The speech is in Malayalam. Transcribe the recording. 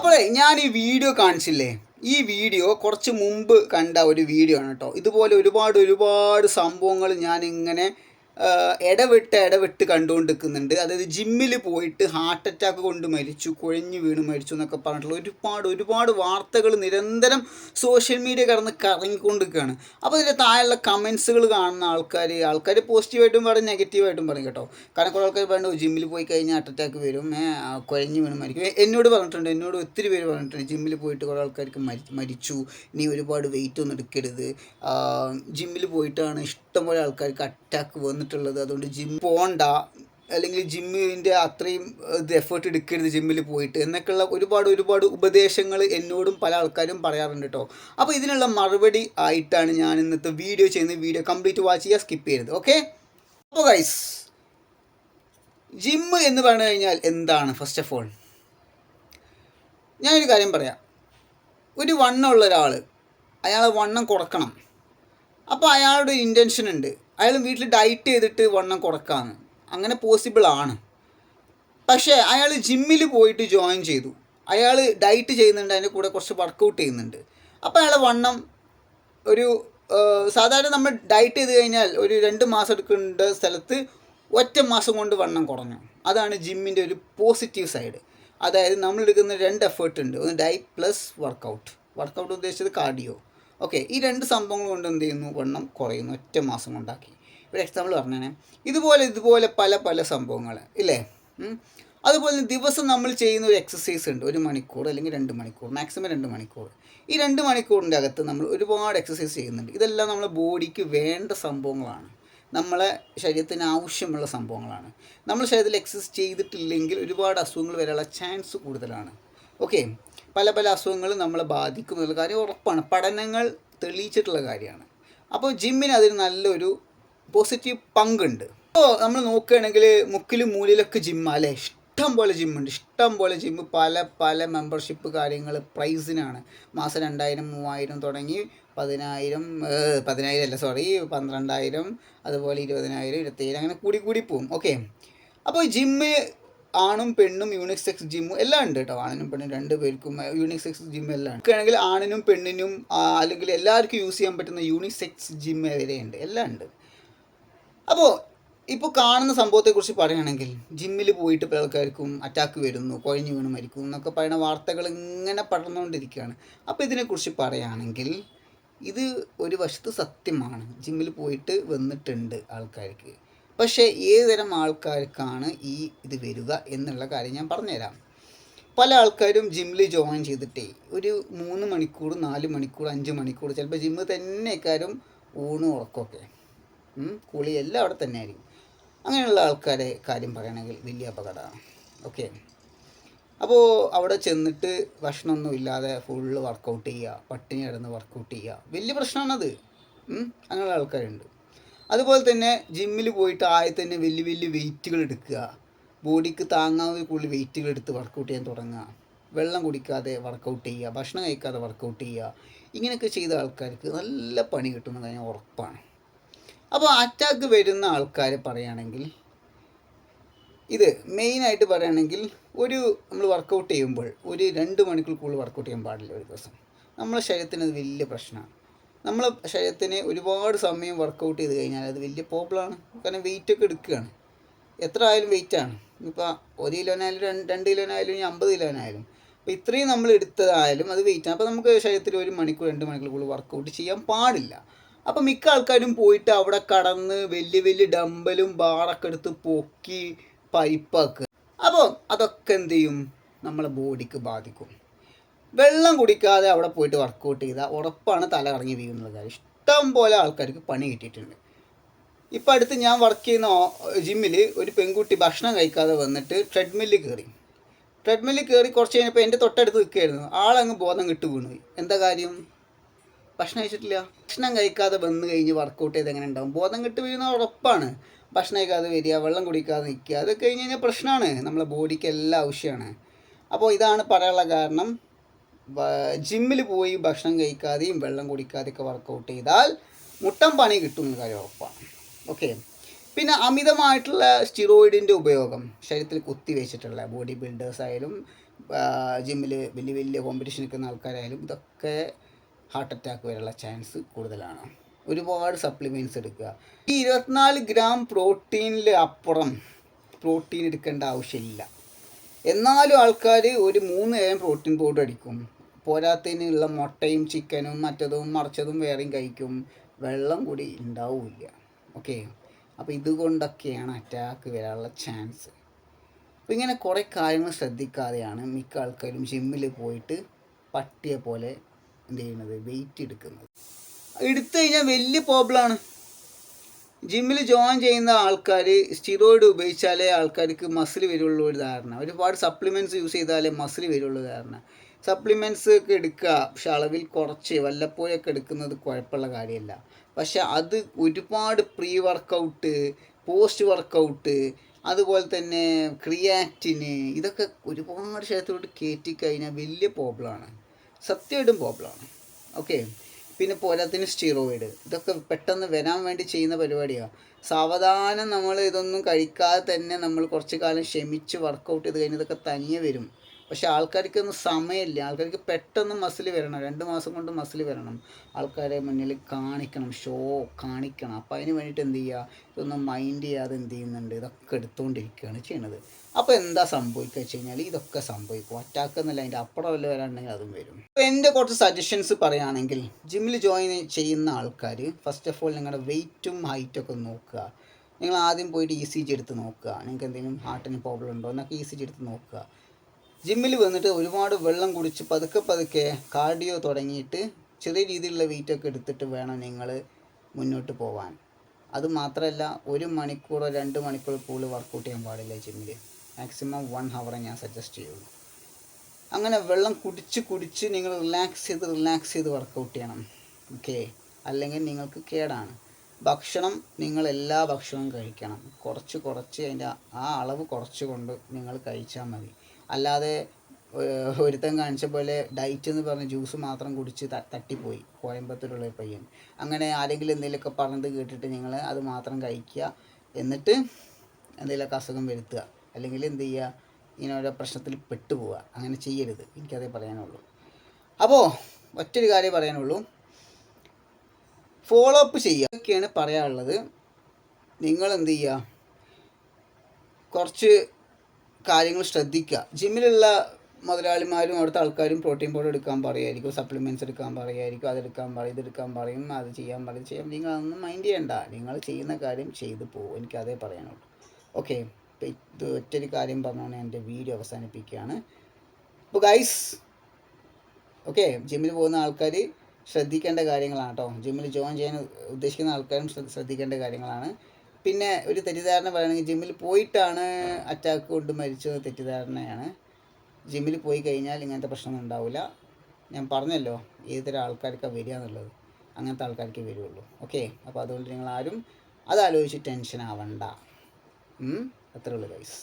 അപ്പോഴേ ഞാൻ ഈ വീഡിയോ കാണിച്ചില്ലേ? ഈ വീഡിയോ കുറച്ച് മുമ്പ് കണ്ട ഒരു വീഡിയോ ആണ് കേട്ടോ. ഇതുപോലെ ഒരുപാട് ഒരുപാട് സംഭവങ്ങൾ ഞാൻ ഇങ്ങനെ ഇടവിട്ട് ഇടവിട്ട് കണ്ടുകൊണ്ടിരിക്കുന്നുണ്ട്. അതായത് ജിമ്മിൽ പോയിട്ട് ഹാർട്ട് അറ്റാക്ക് കൊണ്ട് മരിച്ചു കുഴഞ്ഞു വീണ് മരിച്ചു എന്നൊക്കെ പറഞ്ഞിട്ടുള്ള ഒരുപാട് ഒരുപാട് വാർത്തകൾ നിരന്തരം സോഷ്യൽ മീഡിയ കടന്ന് കറങ്ങിക്കൊണ്ടിരിക്കുകയാണ്. അപ്പോൾ ഇതിന്റെ താഴെയുള്ള കമൻസുകൾ കാണുന്ന ആൾക്കാർ ആൾക്കാർ പോസിറ്റീവായിട്ടും പറയും നെഗറ്റീവായിട്ടും പറയും കേട്ടോ. കാരണം കുറേ ആൾക്കാർ പറഞ്ഞു ജിമ്മിൽ പോയി കഴിഞ്ഞാൽ ഹാർട്ട് അറ്റാക്ക് വരും കുഴഞ്ഞു വീണ് മരിക്കും. എന്നോട് പറഞ്ഞിട്ടുണ്ട് എന്നോട് ഒത്തിരി പേര് പറഞ്ഞിട്ടുണ്ട് ജിമ്മിൽ പോയിട്ട് കുറേ ആൾക്കാർക്ക് മരിച്ചു നീ ഒരുപാട് വെയിറ്റ് ഒന്നും എടുക്കരുത്. ജിമ്മിൽ പോയിട്ടാണ് ഇഷ്ടംപോലെ ആൾക്കാർക്ക് അറ്റാക്ക് വന്നിട്ടുള്ളത് അതുകൊണ്ട് ജിം പോണ്ട. അല്ലെങ്കിൽ ജിമ്മിന്റെ അത്രയും ഇത് എഫേർട്ട് എടുക്കരുത് ജിമ്മിൽ പോയിട്ട്. എന്നൊക്കെയുള്ള ഒരുപാട് ഒരുപാട് ഉപദേശങ്ങൾ എന്നോടും പല ആൾക്കാരും പറയാറുണ്ട് കേട്ടോ അപ്പോൾ ഇതിനുള്ള മറുപടി ആയിട്ടാണ് ഞാൻ ഇന്നത്തെ വീഡിയോ ചെയ്യുന്നത്. വീഡിയോ കംപ്ലീറ്റ് വാച്ച് ചെയ്യുക സ്കിപ്പ് ചെയ്യരുത്. ഓക്കെ അപ്പോൾ ഗൈസ് ജിമ്മ് എന്ന് പറഞ്ഞു കഴിഞ്ഞാൽ എന്താണ്? ഫസ്റ്റ് ഓഫ് ഓൾ ഞാനൊരു കാര്യം പറയാം. ഒരു വണ്ണമുള്ള ഒരാൾ അയാൾ വണ്ണം കുറക്കണം. അപ്പോൾ അയാളുടെ ഇന്റൻഷൻ ഉണ്ട്. അയാൾ വീട്ടിൽ ഡയറ്റ് ചെയ്തിട്ട് വണ്ണം കുറക്കാമെന്ന് അങ്ങനെ പോസിബിൾ ആണ്. പക്ഷേ അയാൾ ജിമ്മിൽ പോയിട്ട് ജോയിൻ ചെയ്തു. അയാൾ ഡയറ്റ് ചെയ്യുന്നുണ്ട് അതിന്റെ കൂടെ കുറച്ച് വർക്കൗട്ട് ചെയ്യുന്നുണ്ട്. അപ്പോൾ അയാളെ വണ്ണം ഒരു സാധാരണ നമ്മൾ ഡയറ്റ് ചെയ്ത് കഴിഞ്ഞാൽ ഒരു രണ്ട് മാസം എടുക്കേണ്ട സ്ഥലത്ത് ഒറ്റ മാസം കൊണ്ട് വണ്ണം കുറഞ്ഞു. അതാണ് ജിമ്മിന്റെ ഒരു പോസിറ്റീവ് സൈഡ് അതായത് നമ്മൾ എടുക്കുന്ന രണ്ട് എഫേർട്ട് ഉണ്ട്. ഒന്ന് ഡയറ്റ് പ്ലസ് വർക്കൗട്ട് വർക്കൗട്ട് ഉദ്ദേശിച്ചത് കാർഡിയോ ഓക്കെ ഈ രണ്ട് സംഭവങ്ങൾ കൊണ്ട് എന്ത് ചെയ്യുന്നു? വണ്ണം കുറയുന്നു. ഒറ്റ മാസം കൊണ്ടാക്കി. ഒരു എക്സാമ്പിൾ പറഞ്ഞേ ഇതുപോലെ ഇതുപോലെ പല പല സംഭവങ്ങൾ ഇല്ലേ? അതുപോലെ ദിവസം നമ്മൾ ചെയ്യുന്ന ഒരു എക്സസൈസ് ഉണ്ട്. ഒരു മണിക്കൂർ അല്ലെങ്കിൽ രണ്ട് മണിക്കൂർ മാക്സിമം രണ്ട് മണിക്കൂർ. ഈ രണ്ട് മണിക്കൂറിന്റെ അകത്ത് നമ്മൾ ഒരുപാട് എക്സസൈസ് ചെയ്യുന്നുണ്ട്. ഇതെല്ലാം നമ്മളെ ബോഡിക്ക് വേണ്ട സംഭവങ്ങളാണ്. നമ്മളെ ശരീരത്തിന് ആവശ്യമുള്ള സംഭവങ്ങളാണ്. നമ്മൾ ശരീരത്തിൽ എക്സസൈസ് ചെയ്തിട്ടില്ലെങ്കിൽ ഒരുപാട് അസുഖങ്ങൾ വരാനുള്ള ചാൻസ് കൂടുതലാണ്. ഓക്കെ. പല പല അസുഖങ്ങൾ നമ്മളെ ബാധിക്കും എന്നുള്ള കാര്യം ഉറപ്പാണ്. പഠനങ്ങൾ തെളിയിച്ചിട്ടുള്ള കാര്യമാണ്. അപ്പോൾ ജിമ്മിന് അതിന് നല്ലൊരു പോസിറ്റീവ് പങ്കുണ്ട്. ഇപ്പോൾ നമ്മൾ നോക്കുകയാണെങ്കിൽ മുക്കിലും മൂലിലൊക്കെ ജിമ്മ അല്ലേ? ഇഷ്ടം പോലെ ജിമ്മുണ്ട് ഇഷ്ടം പോലെ ജിമ്മ് പല പല മെമ്പർഷിപ്പ് കാര്യങ്ങൾ പ്രൈസിനാണ് മാസം രണ്ടായിരം മൂവായിരം തുടങ്ങി പതിനായിരം പതിനായിരം അല്ല സോറി പന്ത്രണ്ടായിരം അതുപോലെ ഇരുപതിനായിരം ഇരുപത്തേഴ് അങ്ങനെ കൂടി കൂടി പോവും. ഓക്കെ അപ്പോൾ ജിമ്മ് ആണും പെണ്ണും യൂണിക് സെക്സ് ജിമ്മും എല്ലാം ഉണ്ട് കേട്ടോ ആണിനും പെണ്ണും രണ്ട് പേർക്കും യൂണിക് സെക്സ് ജിം എല്ലാം ഉണ്ട്. ആണിനും പെണ്ണിനും അല്ലെങ്കിൽ എല്ലാവർക്കും യൂസ് ചെയ്യാൻ പറ്റുന്ന യൂണിക് സെക്സ് ജിം വരെ ഉണ്ട് എല്ലാം ഉണ്ട്. അപ്പോൾ ഇപ്പോൾ കാണുന്ന സംഭവത്തെക്കുറിച്ച് പറയുകയാണെങ്കിൽ ജിമ്മിൽ പോയിട്ട് പല ആൾക്കാർക്കും അറ്റാക്ക് വരുന്നു കുഴഞ്ഞു വീണ് മരിക്കും എന്നൊക്കെ പറയുന്ന വാർത്തകൾ ഇങ്ങനെ പടർന്നുകൊണ്ടിരിക്കുകയാണ്. അപ്പോൾ ഇതിനെക്കുറിച്ച് പറയുകയാണെങ്കിൽ ഇത് ഒരു വശത്ത് സത്യമാണ്. ജിമ്മിൽ പോയിട്ട് വന്നിട്ടുണ്ട് ആൾക്കാർക്ക്. പക്ഷേ ഏതുതരം ആൾക്കാർക്കാണ് ഈ ഇത് വരിക എന്നുള്ള കാര്യം ഞാൻ പറഞ്ഞുതരാം. പല ആൾക്കാരും ജിമ്മിൽ ജോയിൻ ചെയ്തിട്ടേ ഒരു മൂന്ന് മണിക്കൂർ നാല് മണിക്കൂർ അഞ്ച് മണിക്കൂർ ചിലപ്പോൾ ജിമ്മ് തന്നെക്കാരും ഊണും ഉറക്കമൊക്കെ. കുളി എല്ലാം അവിടെ തന്നെ ആയിരിക്കും അങ്ങനെയുള്ള ആൾക്കാരെ കാര്യം പറയണമെങ്കിൽ വലിയ അപകടമാണ്. ഓക്കെ. അപ്പോൾ അവിടെ ചെന്നിട്ട് ഭക്ഷണമൊന്നും ഇല്ലാതെ ഫുള്ള് വർക്കൗട്ട് ചെയ്യുക പട്ടിണി കിടന്ന് വർക്കൗട്ട് ചെയ്യുക. വലിയ പ്രശ്നമാണത്. അങ്ങനെയുള്ള ആൾക്കാരുണ്ട്. അതുപോലെ തന്നെ ജിമ്മിൽ പോയിട്ട് ആദ്യം തന്നെ വലിയ വലിയ വെയിറ്റുകൾ എടുക്കുക. ബോഡിക്ക് താങ്ങാവുന്ന കൂടുതൽ വെയിറ്റുകൾ എടുത്ത് വർക്കൗട്ട് ചെയ്യാൻ തുടങ്ങുക. വെള്ളം കുടിക്കാതെ വർക്കൗട്ട് ചെയ്യുക. ഭക്ഷണം കഴിക്കാതെ വർക്കൗട്ട് ചെയ്യുക. ഇങ്ങനെയൊക്കെ ചെയ്ത ആൾക്കാർക്ക് നല്ല പണി കിട്ടുമെന്ന് കഴിഞ്ഞാൽ ഉറപ്പാണ്. അപ്പോൾ അറ്റാക്ക് വരുന്ന ആൾക്കാരെ പറയുകയാണെങ്കിൽ ഇത് മെയിനായിട്ട് പറയുകയാണെങ്കിൽ ഒരു നമ്മൾ വർക്കൗട്ട് ചെയ്യുമ്പോൾ ഒരു രണ്ട് മണിക്കൂർ കൂടുതൽ വർക്കൗട്ട് ചെയ്യാൻ പാടില്ല ഒരു ദിവസം. നമ്മളെ ശരീരത്തിന് അത് വലിയ പ്രശ്നമാണ്. നമ്മളെ ശരീരത്തിന് ഒരുപാട് സമയം വർക്കൗട്ട് ചെയ്ത് കഴിഞ്ഞാൽ അത് വലിയ പ്രോബ്ലമാണ് കാരണം വെയിറ്റ് ഒക്കെ എടുക്കുകയാണ്. എത്ര ആയാലും വെയിറ്റാണ് ഇപ്പോൾ ഒരു കിലോനായാലും രണ്ട് രണ്ട് കിലോനായാലും ഇനി അമ്പത് കിലോനായാലും അപ്പോൾ ഇത്രയും നമ്മൾ എടുത്തതായാലും അത് വെയിറ്റാണ് അപ്പോൾ നമുക്ക് ശരീരത്തിൽ ഒരു മണിക്കൂർ രണ്ട് മണിക്കൂർ വർക്കൗട്ട് ചെയ്യാൻ പാടില്ല. അപ്പോൾ മിക്ക ആൾക്കാരും പോയിട്ട് അവിടെ കടന്ന് വലിയ വലിയ ഡമ്പലും ബാറൊക്കെ എടുത്ത് പൊക്കി പരിപ്പാക്കുക. അപ്പോൾ അതൊക്കെ എന്ത് ചെയ്യും? നമ്മളെ ബോഡിക്ക് ബാധിക്കും. വെള്ളം കുടിക്കാതെ അവിടെ പോയിട്ട് വർക്കൗട്ട് ചെയ്താൽ ഉറപ്പാണ് തല കറങ്ങി വീഴുന്നത് കാര്യം. ഇഷ്ടം പോലെ ആൾക്കാർക്ക് പണി കിട്ടിയിട്ടുണ്ട്. ഇപ്പം അടുത്ത് ഞാൻ വർക്ക് ചെയ്യുന്ന ജിമ്മിൽ ഒരു പെൺകുട്ടി ഭക്ഷണം കഴിക്കാതെ വന്നിട്ട് ട്രെഡ്മില്ലിൽ കയറി ട്രെഡ്മില്ലിൽ കയറി കുറച്ച് കഴിഞ്ഞപ്പോൾ എന്റെ തൊട്ടടുത്ത് നിൽക്കുകയായിരുന്നു. ആളങ്ങ് ബോധം കിട്ടു വീണു എന്താ കാര്യം? ഭക്ഷണം കഴിച്ചിട്ടില്ല. ഭക്ഷണം കഴിക്കാതെ വന്ന് കഴിഞ്ഞ് വർക്കൗട്ട് ചെയ്ത് എങ്ങനെ ഉണ്ടാവും? ബോധം കെട്ട് വീഴുന്ന ഉറപ്പാണ്. ഭക്ഷണം കഴിക്കാതെ വരിക വെള്ളം കുടിക്കാതെ നിൽക്കുക അതൊക്കെ കഴിഞ്ഞ് കഴിഞ്ഞാൽ പ്രശ്നമാണ്. നമ്മളെ ബോഡിക്ക് എല്ലാം ആവശ്യമാണ്. അപ്പോൾ ഇതാണ് പറയാനുള്ള കാരണം. ജിമ്മിൽ പോയി ഭക്ഷണം കഴിക്കാതെയും വെള്ളം കുടിക്കാതെയൊക്കെ വർക്കൗട്ട് ചെയ്താൽ മുട്ടം പണി കിട്ടുന്ന കാര്യം ഉറപ്പാണ്. ഓക്കെ പിന്നെ അമിതമായിട്ടുള്ള സ്റ്റിറോയിഡിന്റെ ഉപയോഗം. ശരീരത്തിൽ കുത്തി വെച്ചിട്ടുള്ള ബോഡി ബിൽഡേഴ്സ് ആയാലും ജിമ്മിൽ വലിയ വലിയ കോമ്പറ്റീഷൻ നിൽക്കുന്ന ആൾക്കാരായാലും ഇതൊക്കെ ഹാർട്ട് അറ്റാക്ക് വരെയുള്ള ചാൻസ് കൂടുതലാണ്. ഒരുപാട് സപ്ലിമെന്റ്സ് എടുക്കുക. ഈ ഇരുപത്തിനാല് ഗ്രാം പ്രോട്ടീനിൽ അപ്പുറം പ്രോട്ടീൻ എടുക്കേണ്ട ആവശ്യമില്ല. എന്നാലും ആൾക്കാർ ഒരു മൂന്ന് ഏഴ് പ്രോട്ടീൻ പൗഡർ അടിക്കും. പോരാത്തതിനുള്ള മുട്ടയും ചിക്കനും മറ്റതും മറിച്ചതും വേറെയും കഴിക്കും. വെള്ളം കൂടി ഉണ്ടാവില്ല. ഓക്കെ അപ്പോൾ ഇതുകൊണ്ടൊക്കെയാണ് അറ്റാക്ക് വരാനുള്ള ചാൻസ് അപ്പോൾ ഇങ്ങനെ കുറേ കാര്യങ്ങൾ ശ്രദ്ധിക്കാതെയാണ് മിക്ക ആൾക്കാരും ജിമ്മിൽ പോയിട്ട് പട്ടിയെ പോലെ എന്ത് ചെയ്യുന്നത്? വെയിറ്റ് എടുക്കുന്നത്. എടുത്തു കഴിഞ്ഞാൽ വലിയ പ്രോബ്ലമാണ് ജിമ്മിൽ ജോയിൻ ചെയ്യുന്ന ആൾക്കാർ സ്റ്റിറോയിഡ് ഉപയോഗിച്ചാലേ ആൾക്കാർക്ക് മസിൽ വരുള്ളൂ ഒരു ധാരണ. ഒരുപാട് സപ്ലിമെന്റ്സ് യൂസ് ചെയ്താലേ മസിൽ വരുള്ളൂ ധാരണ. സപ്ലിമെന്റ്സ് ഒക്കെ എടുക്കുക. പക്ഷെ അളവിൽ കുറച്ച് വല്ലപ്പോഴൊക്കെ എടുക്കുന്നത് കുഴപ്പമുള്ള കാര്യമല്ല. പക്ഷെ അത് ഒരുപാട് പ്രീ വർക്കൗട്ട് പോസ്റ്റ് വർക്കൗട്ട് അതുപോലെ തന്നെ ക്രിയാറ്റിന് ഇതൊക്കെ ഒരുപാട് ശരീരത്തിലോട്ട് കയറ്റി കഴിഞ്ഞാൽ വലിയ പ്രോബ്ലമാണ് സത്യമായിട്ടും പ്രോബ്ലമാണ് ഓക്കെ പിന്നെ പോരാത്തിന് സ്റ്റിറോയിഡ് ഇതൊക്കെ പെട്ടെന്ന് വരാൻ വേണ്ടി ചെയ്യുന്ന പരിപാടിയാണ് സാവധാനം നമ്മൾ ഇതൊന്നും കഴിക്കാതെ തന്നെ നമ്മൾ കുറച്ച് കാലം ക്ഷമിച്ച് വർക്കൗട്ട് ചെയ്ത് കഴിഞ്ഞാൽ ഇതൊക്കെ തനിയെ വരും. പക്ഷെ ആൾക്കാർക്കൊന്നും സമയമില്ല. ആൾക്കാർക്ക് പെട്ടെന്ന് മസിൽ വരണം. രണ്ട് മാസം കൊണ്ട് മസിൽ വരണം. ആൾക്കാരെ മുന്നിൽ കാണിക്കണം. ഷോ കാണിക്കണം. അപ്പോൾ അതിന് വേണ്ടിയിട്ട് എന്ത് ചെയ്യുക? ഇതൊന്നും മൈൻഡ് ചെയ്യാതെ എന്ത് ചെയ്യുന്നുണ്ട്? ഇതൊക്കെ എടുത്തുകൊണ്ടിരിക്കുകയാണ് ചെയ്യണത്. അപ്പോൾ എന്താ സംഭവിക്കുക വെച്ച് കഴിഞ്ഞാൽ ഇതൊക്കെ സംഭവിക്കും. അറ്റാക്ക് എന്നല്ല അതിന്റെ അപ്പുറം വല്ല വരാണെങ്കിൽ അതും വരും. അപ്പോൾ എന്റെ കുറച്ച് സജഷൻസ് പറയുകയാണെങ്കിൽ ജിമ്മിൽ ജോയിൻ ചെയ്യുന്ന ആൾക്കാർ ഫസ്റ്റ് ഓഫ് ഓൾ നിങ്ങളുടെ വെയിറ്റും ഹൈറ്റൊക്കെ നോക്കുക. നിങ്ങൾ ആദ്യം പോയിട്ട് ഇ സി ജി എടുത്ത് നോക്കുക. നിങ്ങൾക്ക് എന്തെങ്കിലും ഹാർട്ടിന് പ്രോബ്ലം ഉണ്ടോ എന്നൊക്കെ ഇ സി ജി എടുത്ത് നോക്കുക. ജിമ്മിൽ വന്നിട്ട് ഒരുപാട് വെള്ളം കുടിച്ച് പതുക്കെ പതുക്കെ കാർഡിയോ തുടങ്ങിയിട്ട് ചെറിയ രീതിയിലുള്ള വെയിറ്റൊക്കെ എടുത്തിട്ട് വേണം നിങ്ങൾ മുന്നോട്ട് പോകാൻ അത് മാത്രമല്ല ഒരു മണിക്കൂറോ രണ്ട് മണിക്കൂർ കൂടുതൽ വർക്കൗട്ട് ചെയ്യാൻ പാടില്ല ജിമ്മിൽ മാക്സിമം വൺ ഹവറേ ഞാൻ സജസ്റ്റ് ചെയ്യുള്ളൂ. അങ്ങനെ വെള്ളം കുടിച്ച് കുടിച്ച് നിങ്ങൾ റിലാക്സ് ചെയ്ത് റിലാക്സ് ചെയ്ത് വർക്കൗട്ട് ചെയ്യണം. ഓക്കെ അല്ലെങ്കിൽ നിങ്ങൾക്ക് കേടാണ്. ഭക്ഷണം നിങ്ങൾ എല്ലാ ഭക്ഷണവും കഴിക്കണം. കുറച്ച് കുറച്ച് അതിന്റെ ആ അളവ് കുറച്ച് കൊണ്ട് നിങ്ങൾ കഴിച്ചാൽ മതി. അല്ലാതെ ഒരുത്തൻ കാണിച്ച പോലെ ഡയറ്റ് എന്ന് പറഞ്ഞ് ജ്യൂസ് മാത്രം കുടിച്ച് തട്ടിപ്പോയി. കോയമ്പത്തൂരുള്ള ഒരു പയ്യൻ. അങ്ങനെ ആരെങ്കിലും എന്തെങ്കിലുമൊക്കെ പറഞ്ഞത് കേട്ടിട്ട് നിങ്ങൾ അത് മാത്രം കഴിക്കുക. എന്നിട്ട് എന്തെങ്കിലുമൊക്കെ അസുഖം വരുത്തുക. അല്ലെങ്കിൽ എന്ത് ചെയ്യുക? ഇങ്ങനെ ഓരോ പ്രശ്നത്തിൽ പെട്ടുപോവുക. അങ്ങനെ ചെയ്യരുത്. എനിക്കതേ പറയാനുള്ളൂ. അപ്പോൾ ഒറ്റൊരു കാര്യം പറയാനുള്ളൂ. ഫോളോ അപ്പ് ചെയ്യുക. ഒക്കെയാണ് പറയാനുള്ളത്. നിങ്ങൾ എന്ത് ചെയ്യുക? കുറച്ച് കാര്യങ്ങൾ ശ്രദ്ധിക്കുക. ജിമ്മിലുള്ള മുതലാളിമാരും അവിടുത്തെ ആൾക്കാരും പ്രോട്ടീൻ പൗഡർ എടുക്കാൻ പറയുമായിരിക്കും സപ്ലിമെന്റ്സ് എടുക്കാൻ പറയുമായിരിക്കും അതെടുക്കാൻ പറയും ഇതെടുക്കാൻ പറയും അത് ചെയ്യാൻ പറയും ചെയ്യാം നിങ്ങൾ അതൊന്നും മൈൻഡ് ചെയ്യണ്ട. നിങ്ങൾ ചെയ്യുന്ന കാര്യം ചെയ്തു പോകും. എനിക്ക് അതേ പറയാനുള്ളൂ. ഓക്കെ ഇത് ഒറ്റൊരു കാര്യം പറഞ്ഞാണ് എന്റെ വീഡിയോ അവസാനിപ്പിക്കുകയാണ്. അപ്പോൾ ഗൈസ് ഓക്കെ ജിമ്മിൽ പോകുന്ന ആൾക്കാർ ശ്രദ്ധിക്കേണ്ട കാര്യങ്ങളാണ് കേട്ടോ. ജിമ്മിൽ ജോയിൻ ചെയ്യാൻ ഉദ്ദേശിക്കുന്ന ആൾക്കാരും ശ്രദ്ധിക്കേണ്ട കാര്യങ്ങളാണ്. പിന്നെ ഒരു തെറ്റിദ്ധാരണ പറയുകയാണെങ്കിൽ ജിമ്മിൽ പോയിട്ടാണ് അറ്റാക്ക് കൊണ്ട് മരിച്ചത് തെറ്റിദ്ധാരണയാണ്. ജിമ്മിൽ പോയി കഴിഞ്ഞാൽ ഇങ്ങനത്തെ പ്രശ്നമൊന്നും ഉണ്ടാവില്ല. ഞാൻ പറഞ്ഞല്ലോ ഏത് തരം ആൾക്കാർക്കാണ് വരിക എന്നുള്ളത്. അങ്ങനത്തെ ആൾക്കാർക്ക് വരുള്ളൂ. ഓക്കെ അപ്പോൾ അതുകൊണ്ട് നിങ്ങൾ ആരും അത് ആലോചിച്ച് ടെൻഷൻ ആവണ്ട? അത്രേ ഉള്ളൂ ഗൈസ്